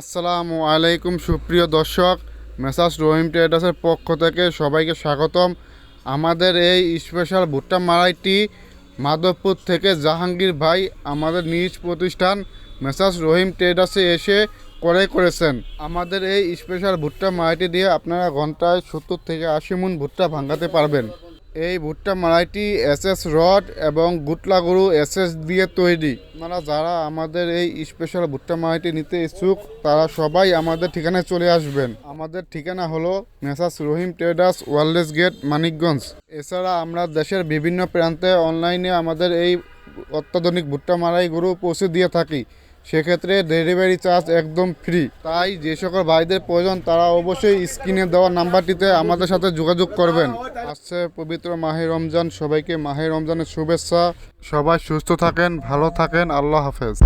আসসালামু আলাইকুম, সুপ্রিয় দর্শক। মেসাজ রহিম ট্রেডার্সের পক্ষ থেকে সবাইকে স্বাগতম। আমাদের এই স্পেশাল ভুট্টা মারাইটি মাধবপুর থেকে জাহাঙ্গীর ভাই আমাদের নিজ প্রতিষ্ঠান মেসাজ রহিম ট্রেডার্সে এসে ক্রয় করেছেন। আমাদের এই স্পেশাল ভুট্টা মারাইটি দিয়ে আপনারা ঘন্টায় সত্তর থেকে আশি মুন ভুট্টা ভাঙাতে পারবেন। এই ভুট্টা মারাইটি এস এস রড এবং গুটলা গরু এস এস দিয়ে তৈরি। আপনারা যারা আমাদের এই স্পেশাল ভুট্টা মারাইটি নিতে ইচ্ছুক, তারা সবাই আমাদের ঠিকানায় চলে আসবেন। আমাদের ঠিকানা হলো Messrs Rahim traders wireless gate, Manikganj. এছাড়া আমরা দেশের বিভিন্ন প্রান্তে অনলাইনে আমাদের এই অত্যাধুনিক ভুট্টা মারাই গরু পৌঁছে দিয়ে থাকি। সেক্ষেত্রে ডেলিভারি চার্জ একদম ফ্রি তাই যে সকল ভাইদের প্রয়োজন, তারা অবশ্যই স্ক্রিনে দেওয়া নাম্বারটিতে আমাদের সাথে যোগাযোগ করবেন। আসছে পবিত্র মাহে রমজান। সবাইকে মাহে রমজানের শুভেচ্ছা। সবাই সুস্থ থাকেন, ভালো থাকেন। আল্লাহ হাফেজ।